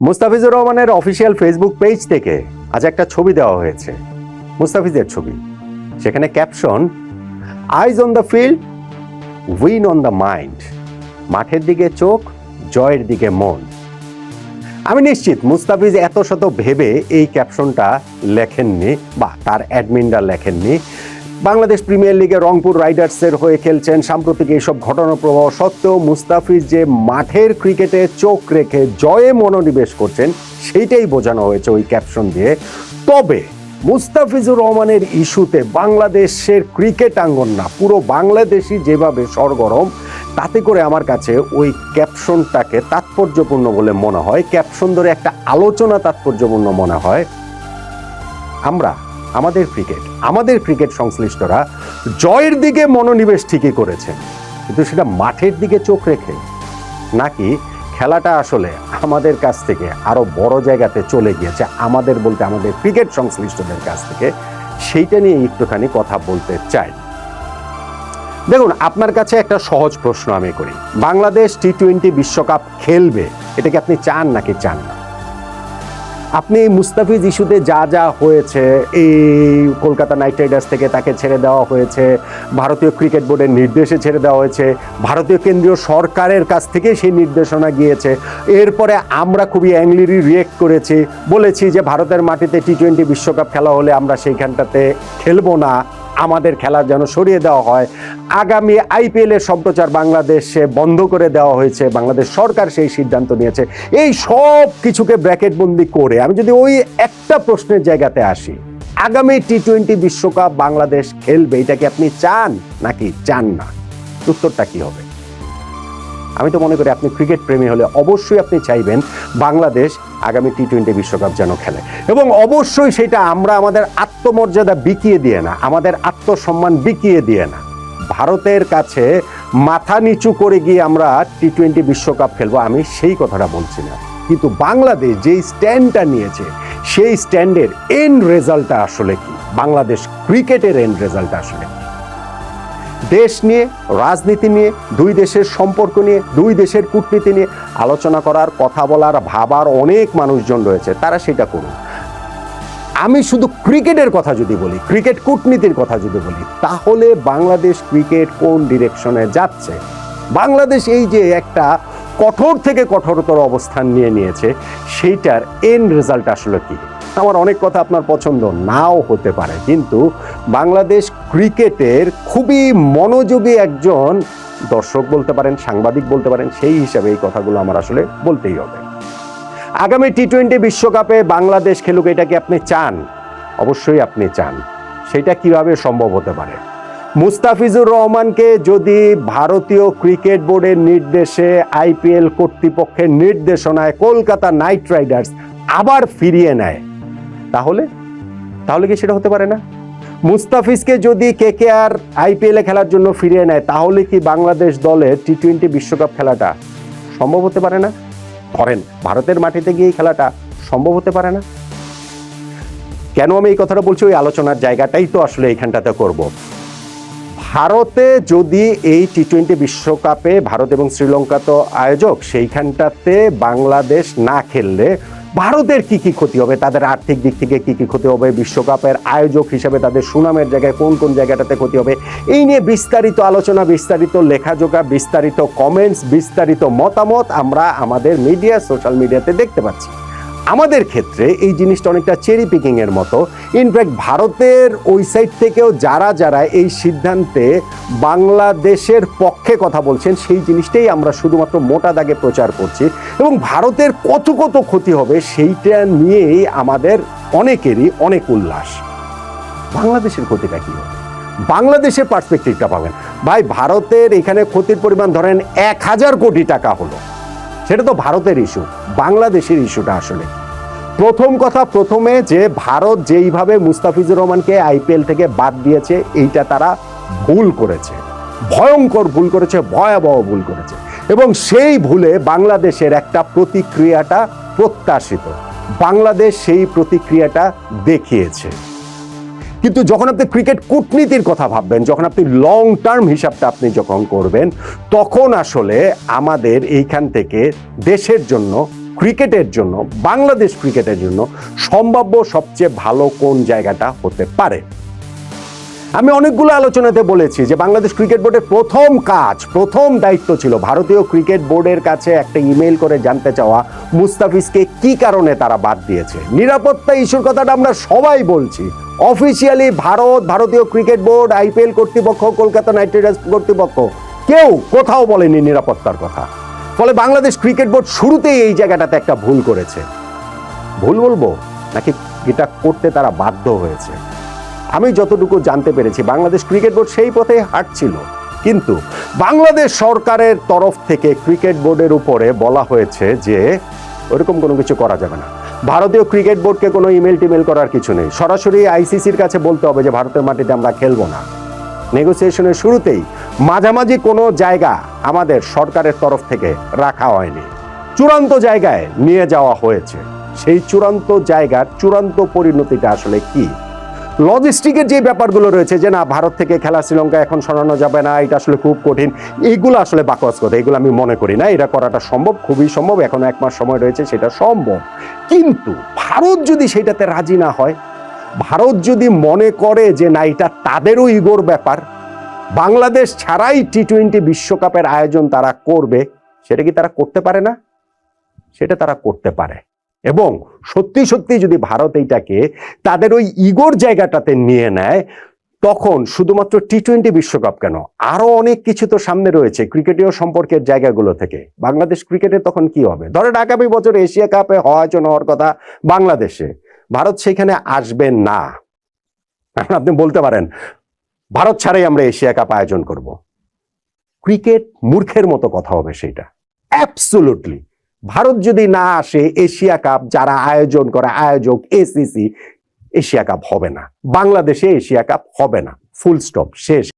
মুস্তাফিজুর রহমানের official Facebook page থেকে আজ একটা ছবি দেওয়া হয়েছে। মুস্তাফিজের ছবি। সেখানে caption eyes on the field win on the mind মাঠের দিকে চোখ, জয়ের দিকে মন। আমি নিশ্চিত মুস্তাফিজ এত শত ভেবে এই ক্যাপশনটা লেখেননি বা তার অ্যাডমিনরা লেখেননি। বাংলাদেশ প্রিমিয়ার লিগে রংপুর রাইডার্সের হয়ে খেলছেন সাম্প্রতিক এইসব ঘটনা প্রবাহ সত্ত্বেও মুস্তাফিজ যে মাঠের ক্রিকেটে চোখ রেখে জয়ে মনোনিবেশ করছেন, সেইটাই বোঝানো হয়েছে ওই ক্যাপশন দিয়ে। তবে মুস্তাফিজুর রহমানের ইস্যুতে বাংলাদেশের ক্রিকেট আঙ্গন না, পুরো বাংলাদেশই যেভাবে সরগরম, তাতে করে আমার কাছে ওই ক্যাপশনটাকে তাৎপর্যপূর্ণ বলে মনে হয়। ক্যাপশন ধরে একটা আলোচনা তাৎপর্যপূর্ণ মনে হয়। আমরা আমাদের ক্রিকেট আমাদের ক্রিকেট সংশ্লিষ্টরা জয়ের দিকে মনোনিবেশ ঠিকই করেছেন, কিন্তু সেটা মাঠের দিকে চোখ রেখে নাকি খেলাটা আসলে আমাদের কাছ থেকে আরও বড় জায়গাতে চলে গিয়েছে আমাদের বলতে আমাদের ক্রিকেট সংশ্লিষ্টদের কাছ থেকে? সেইটা নিয়ে একটুখানি কথা বলতে চাই। দেখুন, আপনার কাছে একটা সহজ প্রশ্ন আমি করি। বাংলাদেশ টি টোয়েন্টি বিশ্বকাপ খেলবে, এটা কি আপনি চান নাকি চান না? আপনি মুস্তাফিজ ইস্যুতে যা যা হয়েছে, এই কলকাতা নাইট রাইডার্স থেকে তাকে ছেড়ে দেওয়া হয়েছে, ভারতীয় ক্রিকেট বোর্ডের নির্দেশে ছেড়ে দেওয়া হয়েছে, ভারতীয় কেন্দ্রীয় সরকারের কাছ থেকে সেই নির্দেশনা গিয়েছে, এরপরে আমরা খুবই অ্যাংলিরি রিয়েক্ট করেছি, বলেছি যে ভারতের মাটিতে টি টোয়েন্টি বিশ্বকাপ খেলা হলে আমরা সেইখানটাতে খেলব না। আমাদের খেলা যেন সরিয়ে দেওয়া হয়। আগামী আইপিএলের সম্প্রচার বাংলাদেশে বন্ধ করে দেওয়া হয়েছে। বাংলাদেশ সরকার সেই সিদ্ধান্ত নিয়েছে। এই সব কিছুকে ব্র্যাকেটবন্দি করে আমি যদি ওই একটা প্রশ্নের জায়গাতে আসি, আগামী টি টোয়েন্টি বিশ্বকাপ বাংলাদেশ খেলবে, এটা কি আপনি চান নাকি চান না? উত্তরটা কি হবে? আমি তো মনে করি আপনি ক্রিকেট প্রেমী হলে অবশ্যই আপনি চাইবেন বাংলাদেশ আগামী টি টোয়েন্টি বিশ্বকাপ যেন খেলে। এবং অবশ্যই সেটা আমরা আমাদের আত্মমর্যাদা বিকিয়ে দিয়ে না, আমাদের আত্মসম্মান বিকিয়ে দিয়ে না। ভারতের কাছে মাথা নিচু করে গিয়ে আমরা টি টোয়েন্টি বিশ্বকাপ খেলব, আমি সেই কথাটা বলছি না। কিন্তু বাংলাদেশ যেই স্ট্যান্ডটা নিয়েছে, সেই স্ট্যান্ডের এন্ড রেজাল্টটা আসলে কি? বাংলাদেশ ক্রিকেটের এন্ড রেজাল্টটা আসলে দেশ নিয়ে, রাজনীতি নিয়ে, দুই দেশের সম্পর্ক নিয়ে, দুই দেশের কূটনীতি নিয়ে আলোচনা করার, কথা বলার, ভাবার অনেক মানুষজন রয়েছে, তারা সেটা করুন। আমি শুধু ক্রিকেটের কথা যদি বলি, ক্রিকেট কূটনীতির কথা যদি বলি, তাহলে বাংলাদেশ ক্রিকেট কোন ডিরেকশনে যাচ্ছে? বাংলাদেশ এই যে একটা কঠোর থেকে কঠোরতর অবস্থান নিয়ে নিয়েছে, সেইটার এন্ড রেজাল্ট আসলে কি? আমার অনেক কথা আপনার পছন্দ নাও হতে পারে, কিন্তু বাংলাদেশ ক্রিকেটের খুবই মনোযোগী একজন দর্শক বলতে পারেন, সাংবাদিক বলতে পারেন, সেই হিসাবে এই কথাগুলো আমার আসলে বলতেই হবে। আগামী টি টোয়েন্টি বিশ্বকাপে বাংলাদেশ খেলুক, এটা কি আপনি চান? অবশ্যই আপনি চান। সেটা কীভাবে সম্ভব হতে পারে? মুস্তাফিজুর রহমানকে যদি ভারতীয় ক্রিকেট বোর্ডের নির্দেশে আইপিএল কর্তৃপক্ষের নির্দেশনায় কলকাতা নাইট রাইডার্স আবার ফিরিয়ে নেয় তাহলে? তাহলে কি সেটা হতে পারে না? মুস্তাফিজকে যদি কে কে আর আইপিএলে খেলার জন্য ফিরিয়ে নেয়, তাহলে কি বাংলাদেশ দলের টি টোয়েন্টি বিশ্বকাপ খেলাটা সম্ভব হতে পারে না? ধরেন, ভারতের মাটিতে গিয়ে খেলাটা সম্ভব হতে পারে না? কেন আমি এই কথাটা বলছি? ওই আলোচনার জায়গাটাই তো আসলে এইখানটাতে করব। ভারতে যদি এই টি টোয়েন্টি বিশ্বকাপে ভারত এবং শ্রীলঙ্কা তো আয়োজক, সেইখানটাতে বাংলাদেশ না খেললে ভারতের কি কি ক্ষতি হবে? তাদের আর্থিক দিক থেকে কি কি ক্ষতি হবে? বিশ্বকাপের আয়োজক হিসেবে তাদের সুনামের জায়গায় কোন কোন জায়গাটাতে ক্ষতি হবে? এই নিয়ে বিস্তারিত আলোচনা, বিস্তারিত লেখাজোখা বিস্তারিত কমেন্টস বিস্তারিত মতামত আমরা আমাদের মিডিয়া সোশ্যাল মিডিয়াতে দেখতে পাচ্ছি। আমাদের ক্ষেত্রে এই জিনিসটা অনেকটা চেরি পিকিং এর মতো। ইনফ্যাক্ট ভারতের ওই সাইড থেকেও যারা যারা এই সিদ্ধান্তে বাংলাদেশের পক্ষে কথা বলছেন, সেই জিনিসটাই আমরা শুধুমাত্র মোটা দাগে প্রচার করছি। এবং ভারতের কত কত ক্ষতি হবে, সেইটা নিয়েই আমাদের অনেকেরই অনেক উল্লাস। বাংলাদেশের ক্ষতিটা কি হবে? বাংলাদেশের পার্সপেক্টিভটা পাবেন। ভাই, ভারতের এখানে ক্ষতির পরিমাণ ধরেন এক হাজার কোটি টাকা হলো। সেটা তো ভারতের ইস্যু বাংলাদেশের ইস্যুটা আসলে। প্রথম কথা প্রথমে যে ভারত যেইভাবে মুস্তাফিজুর রহমানকে আইপিএল থেকে বাদ দিয়েছে, এইটা তারা ভুল করেছে। ভয়ঙ্কর ভুল করেছে, ভয়াবহ ভুল করেছে। এবং সেই ভুলে বাংলাদেশের একটা প্রতিক্রিয়াটা প্রত্যাশিত। বাংলাদেশ সেই প্রতিক্রিয়াটা দেখিয়েছে। কিন্তু যখন আপনি ক্রিকেট কূটনীতির কথা ভাববেন, যখন আপনি লং টার্ম হিসাবটা আপনি যখন করবেন, তখন আসলে আমাদের এইখান থেকে দেশের জন্য, ক্রিকেটের জন্য, বাংলাদেশ ক্রিকেটের জন্য সম্ভাব্য সবচেয়ে ভালো কোন জায়গাটা হতে পারে? আমি অনেকগুলো আলোচনাতে বলেছি যে বাংলাদেশ ক্রিকেট বোর্ডের প্রথম কাজ, প্রথম দায়িত্ব ছিল ভারতীয় ক্রিকেট বোর্ডের কাছে একটা ইমেল করে জানতে চাওয়া মুস্তাফিজকে কি কারণে তারা বাদ দিয়েছে। নিরাপত্তা ইস্যুর কথাটা আমরা সবাই বলছি। অফিসিয়ালি ভারত, ভারতীয় ক্রিকেট বোর্ড আইপিএল কর্তৃপক্ষ, কলকাতা নাইট রাইডার্স কর্তৃপক্ষ। কেউ কোথাও বলেনি নিরাপত্তার কথা। ফলে বাংলাদেশ ক্রিকেট বোর্ড শুরুতেই এই জায়গাটাতে একটা ভুল করেছে। ভুল বলব? নাকি এটা করতে তারা বাধ্য হয়েছে? আমি যতটুকু জানতে পেরেছি, বাংলাদেশ ক্রিকেট বোর্ড সেই পথে হাঁটছিল। কিন্তু বাংলাদেশ সরকারের তরফ থেকে ক্রিকেট বোর্ডের উপরে বলা হয়েছে যে, ওরকম কোনো কিছু করা যাবে না। ভারতীয় ক্রিকেট বোর্ডকে কোনো ইমেল টিমেল করার কিছু নেই। সরাসরি আইসিসির কাছে বলতে হবে যে ভারতের মাটিতে আমরা খেলব না। নেগোসিয়েশনের শুরুতেই মাঝামাঝি কোনো জায়গা আমাদের সরকারের তরফ থেকে রাখা হয়নি। চূড়ান্ত জায়গায় নিয়ে যাওয়া হয়েছে। সেই চূড়ান্ত জায়গার চূড়ান্ত পরিণতিটা আসলে কি? লজিস্টিকের যে ব্যাপারগুলো রয়েছে, যে না, ভারত থেকে খেলা শ্রীলঙ্কা এখন সরানো যাবে না, এটা আসলে খুব কঠিন। এইগুলো আসলে বাকওয়াজ কথা, এগুলো আমি মনে করি না, এটা করাটা সম্ভব, খুবই সম্ভব, এখন এক মাস সময় রয়েছে, সেটা সম্ভব। কিন্তু ভারত যদি সেটাতে রাজি না হয়, ভারত যদি মনে করে যে না, এটা তাদেরও ইগোর ব্যাপার, বাংলাদেশ ছাড়াই টি টোয়েন্টি বিশ্বকাপের আয়োজন তারা করবে, সেটা কি তারা করতে পারে না? সেটা তারা করতে পারে। এবং সত্যি সত্যি যদি ভারত এইটাকে তাদের ওই ইগোর জায়গাটাতে নিয়ে নেয়, তখন শুধুমাত্র টি টোয়েন্টি বিশ্বকাপ কেন? আরও অনেক কিছু তো সামনে রয়েছে ক্রিকেটীয় সম্পর্কের জায়গাগুলো থেকে। বাংলাদেশ ক্রিকেটে তখন কি হবে? ধরেন আগামী বছর এশিয়া কাপে আয়োজন হওয়ার কথা বাংলাদেশে। ভারত সেখানে আসবে না। এখন আপনি বলতে পারেন, ভারত ছাড়াই আমরা এশিয়া কাপ আয়োজন করব। ক্রিকেট মূর্খের মতো কথা হবে সেটা অ্যাবসুলুটলি ভারত যদি না আসে, এশিয়া কাপ যারা আয়োজন করে, আয়োজক এসিসি এশিয়া কাপ হবে না। বাংলাদেশে এশিয়া কাপ হবে না। ফুল স্টপ শেষ।